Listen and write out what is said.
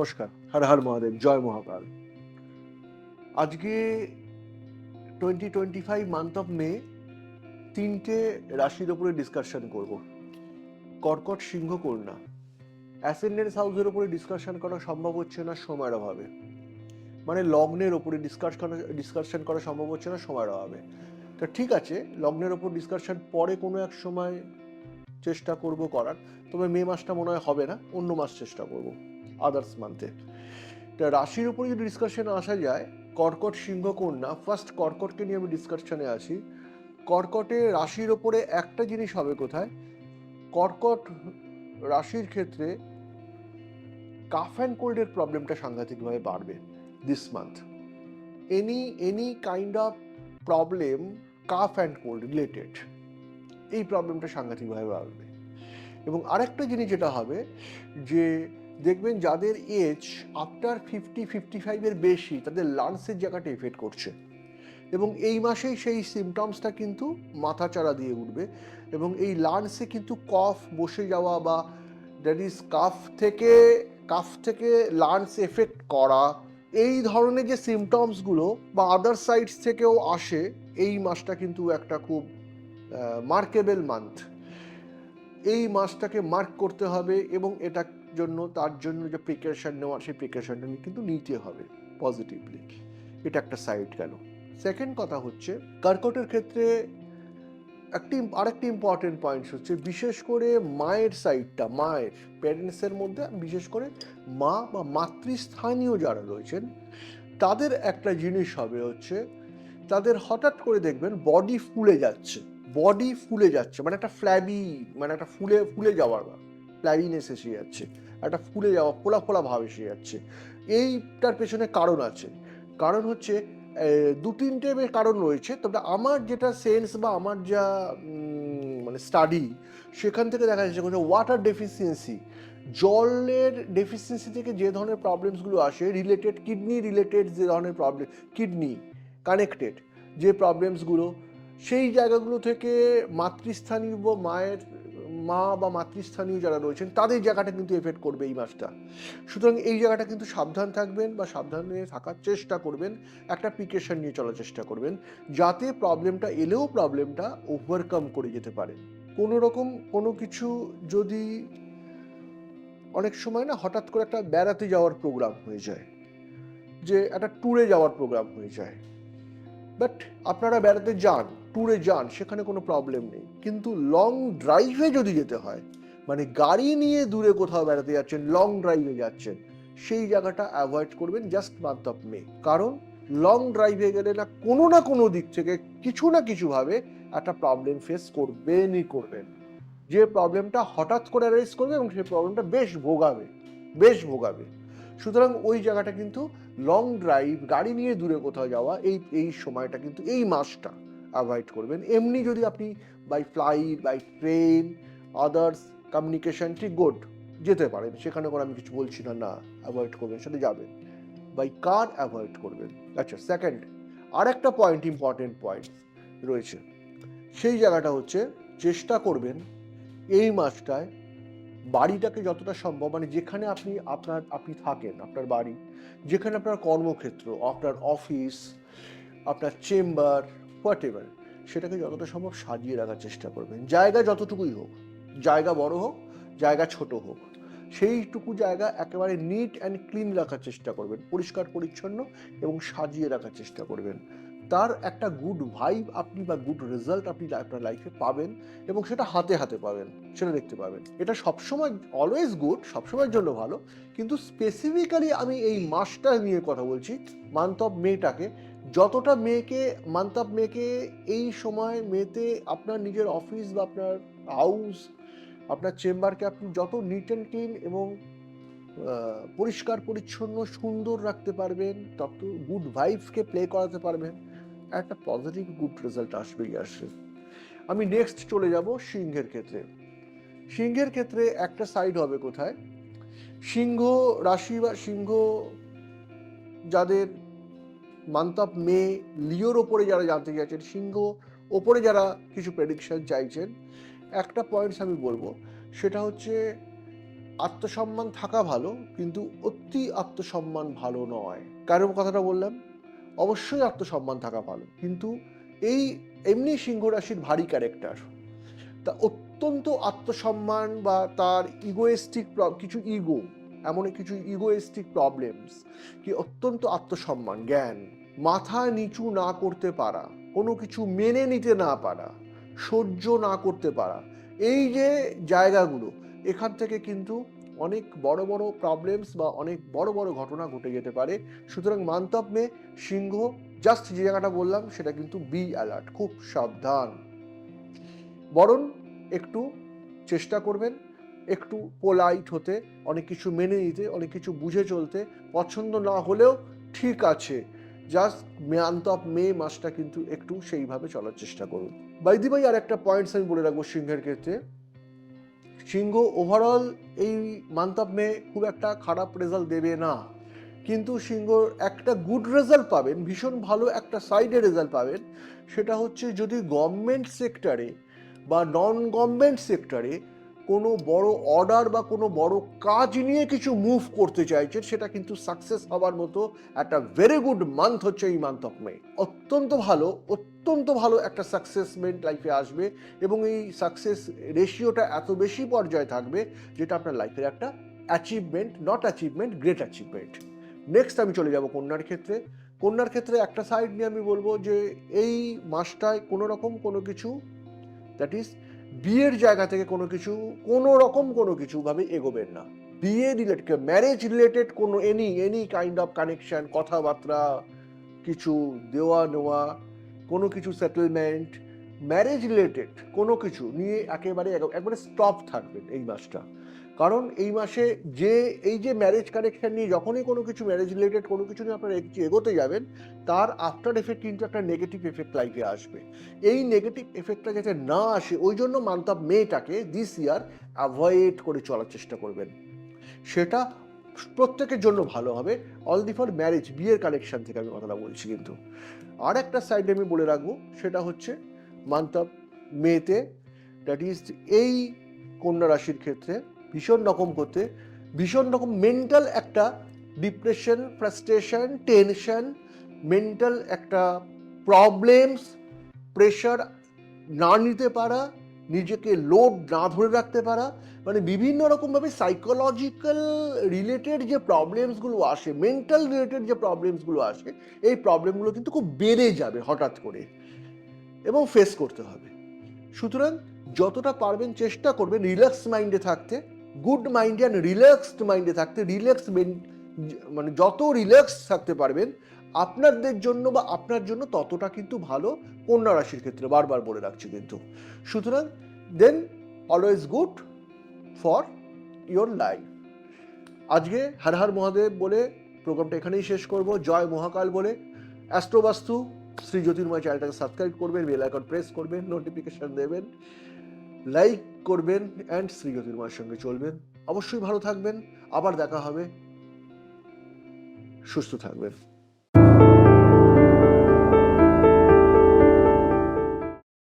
নমস্কার, হর হর মহাদেব, জয় মহাকাল আজকে twenty twenty five month of May তিনটে রাশির ওপরে ডিসকাশন করব। কর্কট সিংহ কন্যা অ্যাসেন্ডেন্স হাউসের ওপরে ডিসকাশন করা সম্ভব হচ্ছে না, সময়ের অভাবে। মানে লগ্নের ওপরে ডিসকাস করা ডিসকাশন করা সম্ভব হচ্ছে না, সময়ের অভাবে। তা ঠিক আছে, লগ্নের ওপর ডিসকাশন পরে কোনো এক সময় চেষ্টা করব করার, তবে মে মাসটা মনে হয় হবে না, অন্য মাস চেষ্টা করব। আদার্স মান্থে তা রাশির উপরে যদি ডিসকাশনে আসা যায়, কর্কট সিংহ কন্যা ফার্স্ট কর্কটকে নিয়ে আমি ডিসকাশনে আসি কর্কটে রাশির ওপরে একটা জিনিস হবে কোথায়? কর্কট রাশির ক্ষেত্রে কাফ অ্যান্ড কোল্ডের প্রবলেমটা সাংঘাতিকভাবে বাড়বে this month any any kind of problem cough and cold related এই প্রবলেমটা সাংঘাতিকভাবে বাড়বে। এবং আরেকটা জিনিস যেটা হবে যে দেখবেন যাদের এজ আফটার ফিফটি ফিফটি ফাইভের বেশি, তাদের লাংসের জায়গাটা এফেক্ট করছে। এবং এই মাসেই সেই সিমটমসটা কিন্তু মাথাচাড়া দিয়ে উঠবে এবং এই লাংসে কিন্তু কফ বসে যাওয়া বা দ্যাট ইজ কাফ থেকে কাফ থেকে লাংস এফেক্ট করা, এই ধরনের যে সিমটমসগুলো বা আদার সাইডস থেকেও আসে, এই মাসটা কিন্তু একটা খুব মার্কেবল মান্থ এই মাসটাকে মার্ক করতে হবে এবং এটার জন্য, তার জন্য যে প্রিকারেশন নেওয়া, সেই প্রিকারেশনটা কিন্তু নিতে হবে পজিটিভলি এটা একটা সাইড গেল। সেকেন্ড কথা হচ্ছে, কর্কটের ক্ষেত্রে একটি, আরেকটি ইম্পর্টেন্ট পয়েন্ট হচ্ছে, বিশেষ করে মায়ের সাইডটা মায়ের প্যারেন্টসের মধ্যে, বিশেষ করে মা বা মাতৃস্থানীয় যারা রয়েছেন, তাদের একটা জিনিস হবে হচ্ছে, তাদের হঠাৎ করে দেখবেন বডি ফুলে যাচ্ছে বডি ফুলে যাচ্ছে মানে একটা ফ্ল্যাবি মানে একটা ফুলে ফুলে যাওয়ার ফ্ল্যাবিনেস এসে যাচ্ছে। একটা ফুলে যাওয়া, ফোলা ফোলা ভাব এসে যাচ্ছে। এইটার পেছনে কারণ আছে। কারণ হচ্ছে দু তিনটে কারণ রয়েছে। তবে আমার যেটা সেন্স বা আমার যা মানে স্টাডি সেখান থেকে দেখা যাচ্ছে ওয়াটার ডেফিসিয়েন্সি জলের ডেফিসিয়েন্সি থেকে যে ধরনের প্রবলেমসগুলো আসে রিলেটেড কিডনি রিলেটেড যে ধরনের প্রবলেম কিডনি কানেক্টেড যে প্রবলেমসগুলো সেই জায়গাগুলো থেকে মাতৃস্থানীয় মায়ের মা বা মাতৃস্থানীয় যারা রয়েছেন, তাদের জায়গাটা কিন্তু এফেক্ট করবে এই মাসটা। সুতরাং এই জায়গাটা কিন্তু সাবধান থাকবেন বা সাবধানে থাকার চেষ্টা করবেন, একটা প্রিকেশন নিয়ে চলার চেষ্টা করবেন, যাতে প্রবলেমটা এলেও প্রবলেমটা ওভারকাম করে যেতে পারে। কোনো রকম কোনো কিছু যদি অনেক সময় না হঠাৎ করে একটা বেড়াতে যাওয়ার প্রোগ্রাম হয়ে যায়, যে একটা ট্যুরে যাওয়ার প্রোগ্রাম হয়ে যায় বাট আপনারা বেড়াতে যান ট্যুরে যান, সেখানে কোনো প্রবলেম নেই। কিন্তু লং ড্রাইভে যদি যেতে হয় মানে গাড়ি নিয়ে দূরে কোথাও বেড়াতে যাচ্ছেন লং ড্রাইভে যাচ্ছেন, সেই জায়গাটা অ্যাভয়েড করবেন জাস্ট মান্থ অফ মে কারণ লং ড্রাইভে গেলে না কোনো না কোনো দিক থেকে কিছু না কিছুভাবে একটা প্রবলেম ফেস করবেনই করবেন। যে প্রবলেমটা হঠাৎ করে অ্যারেজ করবে এবং সেই প্রবলেমটা বেশ ভোগাবে বেশ ভোগাবে। সুতরাং ওই জায়গাটা কিন্তু লং ড্রাইভ গাড়ি নিয়ে দূরে কোথাও যাওয়া, এই এই সময়টা কিন্তু, এই মাসটা। অ্যাভয়েড করবেন। এমনি যদি আপনি by flight by train others communication ঠিক গুড যেতে পারেন। সেখানে করে আমি কিছু বলছি না না অ্যাভয়েড করবেন, সেটা যাবেন। বাই কার অ্যাভয়েড করবেন। আচ্ছা সেকেন্ড আর একটা পয়েন্ট ইম্পর্টেন্ট পয়েন্ট রয়েছে। সেই জায়গাটা হচ্ছে চেষ্টা করবেন এই মাসটায় বাড়িটাকে যতটা সম্ভব মানে যেখানে আপনি, আপনার, আপনি থাকেন, আপনার বাড়ি, যেখানে আপনার কর্মক্ষেত্র, আপনার অফিস আপনার চেম্বার হোয়াট এভার সেটাকে যতটা সম্ভব সাজিয়ে রাখার চেষ্টা করবেন। জায়গা যতটুকুই হোক, জায়গা বড় হোক, জায়গা ছোট হোক, সেইটুকু জায়গা একেবারে নিট অ্যান্ড ক্লিন রাখার চেষ্টা করবেন। পরিষ্কার, পরিচ্ছন্ন এবং সাজিয়ে রাখার চেষ্টা করবেন। তার একটা গুড ভাইব আপনি বা গুড রেজাল্ট আপনি আপনার লাইফে পাবেন এবং সেটা হাতে হাতে পাবেন। সেটা দেখতে পাবেন। এটা সবসময় অলওয়েজ গুড সবসময়ের জন্য ভালো। কিন্তু স্পেসিফিক্যালি আমি এই মাসটা নিয়ে কথা বলছি মান্থ অফ মেটাকে যতটা মেয়েকে মান্থ মেয়েকে এই সময় মেতে আপনার নিজের অফিস বা আপনার হাউস আপনার চেম্বারকে আপনি যত নিট অ্যান্ড ক্লিন এবং পরিষ্কার, পরিচ্ছন্ন, সুন্দর রাখতে পারবেন, তত গুড ভাইবসকে প্লে করাতে পারবেন, একটা পজিটিভ গুড রেজাল্ট আসবেই আসবে আমি নেক্সট চলে যাব সিংহের ক্ষেত্রে। সিংহের ক্ষেত্রে একটা সাইড হবে কোথায়? সিংহ রাশি বা সিংহ যাদের মান্থ অফ মে লিওর ওপরে যারা জানতে চাইছেন, সিংহ ওপরে যারা কিছু প্রেডিকশন চাইছেন, একটা পয়েন্টস আমি বলব। সেটা হচ্ছে, আত্মসম্মান থাকা ভালো, কিন্তু অতি আত্মসম্মান ভালো নয়। কারণ কথাটা বললাম, অবশ্যই আত্মসম্মান থাকা ভালো, কিন্তু এই এমনি সিংহ রাশির ভারী ক্যারেক্টার তা অত্যন্ত আত্মসম্মান বা তার ইগোয়েস্টিক কিছু ইগো এমন কিছু ইগোয়েস্টিক প্রবলেমস কি অত্যন্ত আত্মসম্মান, জ্ঞান। মাথা নিচু না করতে পারা, কোনো কিছু মেনে নিতে না পারা, সহ্য না করতে পারা। এই যে জায়গাগুলো, এখান থেকে কিন্তু অনেক বড় বড় প্রবলেমস বা অনেক বড় বড় ঘটনা ঘটে যেতে পারে। সুতরাং মান্তব মে সিংহ জাস্ট যে জায়গাটা বললাম, সেটা কিন্তু বি অ্যালার্ট খুব সাবধান। বরং একটু চেষ্টা করবেন একটু পোলাইট হতে, অনেক কিছু মেনে নিতে, অনেক কিছু বুঝে চলতে, পছন্দ না হলেও ঠিক আছে। জাস্ট মান্তব মে মাসটা কিন্তু একটু সেইভাবে চলার চেষ্টা করুন। বাইদি ভাই আর একটা পয়েন্টস আমি বলে রাখব সিংহের ক্ষেত্রে। সিংহ ওভারঅল এই মান্তব মে খুব একটা খারাপ রেজাল্ট দেবে না। কিন্তু সিংহ একটা গুড রেজাল্ট পাবেন, ভীষণ ভালো একটা সাইডে রেজাল্ট পাবেন। সেটা হচ্ছে যদি গভর্নমেন্ট সেক্টরে বা নন গভর্নমেন্ট সেক্টরে কোনো বড় অর্ডার বা কোনো বড় কাজ নিয়ে কিছু মুভ করতে চাইছেন সেটা কিন্তু সাকসেস হওয়ার মতো একটা ভেরি গুড মান্থ হচ্ছে এই মান্থ অফ মে অত্যন্ত ভালো অত্যন্ত ভালো একটা সাকসেসমেন্ট লাইফে আসবে এবং এই সাকসেস রেশিওটা এত বেশি পর্যায়ে থাকবে যেটা আপনার লাইফের একটা achievement not achievement great achievement next আমি চলে যাব কন্যার ক্ষেত্রে। কন্যার ক্ষেত্রে একটা সাইড নিয়ে আমি বলব যে এই মাসটায় কোনো রকম কোনো কিছু দ্যাট ইজ বিয়ের জায়গা থেকে কোনো কিছু, কোনো রকম কোনো কিছুভাবে এগোবেন না। বিয়ে রিলেটেড ম্যারেজ রিলেটেড কোনো any any kind of connection কথাবার্তা, কিছু দেওয়া নেওয়া, কোনো কিছু সেটেলমেন্ট ম্যারেজ রিলেটেড কোনো কিছু নিয়ে একেবারে এক- একবারে স্টপ থাকবেন এই মাসটা। কারণ এই মাসে যে, এই যে ম্যারেজ কানেকশন নিয়ে যখনই কোনো কিছু ম্যারেজ রিলেটেড কোনো কিছু নিয়ে আপনারা এগোতে যাবেন, তার আফটার এফেক্ট কিন্তু একটা নেগেটিভ এফেক্ট লাইফে আসবে। এই নেগেটিভ এফেক্টটা যাতে না আসে, ওই জন্য মান্থ অফ মেটাকে দিস ইয়ার অ্যাভয়েড করে চলার চেষ্টা করবেন। সেটা প্রত্যেকের জন্য ভালো হবে। অল দি ফর ম্যারেজ বিয়ের কানেকশন থেকে আমি কথাটা বলছি কিন্তু। আর একটা সাইডে আমি বলে রাখব, সেটা হচ্ছে মান্থ অফ মেতে দ্যাট ইজ এই কন্যা রাশির ক্ষেত্রে ভীষণ রকম করতে, ভীষণ রকম মেন্টাল একটা ডিপ্রেশন ফ্রাস্ট্রেশন টেনশন মেন্টাল একটা প্রবলেমস প্রেশার না নিতে পারা, নিজেকে লোড না ধরে রাখতে পারা মানে বিভিন্ন রকমভাবে সাইকোলজিক্যাল রিলেটেড যে প্রবলেমসগুলো আসে মেন্টাল রিলেটেড যে প্রবলেমসগুলো আসে, এই প্রবলেমগুলো কিন্তু খুব বেড়ে যাবে হঠাৎ করে এবং ফেস করতে হবে। সুতরাং যতটা পারবেন চেষ্টা করবেন রিল্যাক্স মাইন্ডে থাকতে। গুড মাইন্ডে অ্যান্ড রিল্যাক্সড মাইন্ডে থাকতে রিল্যাক্স মানে যত রিল্যাক্স থাকতে পারবেন, আপনাদের জন্য বা আপনার জন্য ততটা কিন্তু ভালো কন্যা রাশির ক্ষেত্রে, বারবার বলে রাখছি কিন্তু। সুতরাং then always good for your life আজকে হর হর মহাদেব বলে প্রোগ্রামটা এখানেই শেষ করব। জয় মহাকাল বলে অ্যাস্ট্রোবাস্তু শ্রী জ্যোতির্ময় চ্যানেলটাকে সাবস্ক্রাইব করবেন বেল আইকন প্রেস করবেন নোটিফিকেশন দেবেন। লাইক করবেন অ্যান্ড শ্রী জ্যোতির্ময়ের সঙ্গে চলবেন। অবশ্যই ভালো থাকবেন। আবার দেখা হবে। সুস্থ থাকবেন।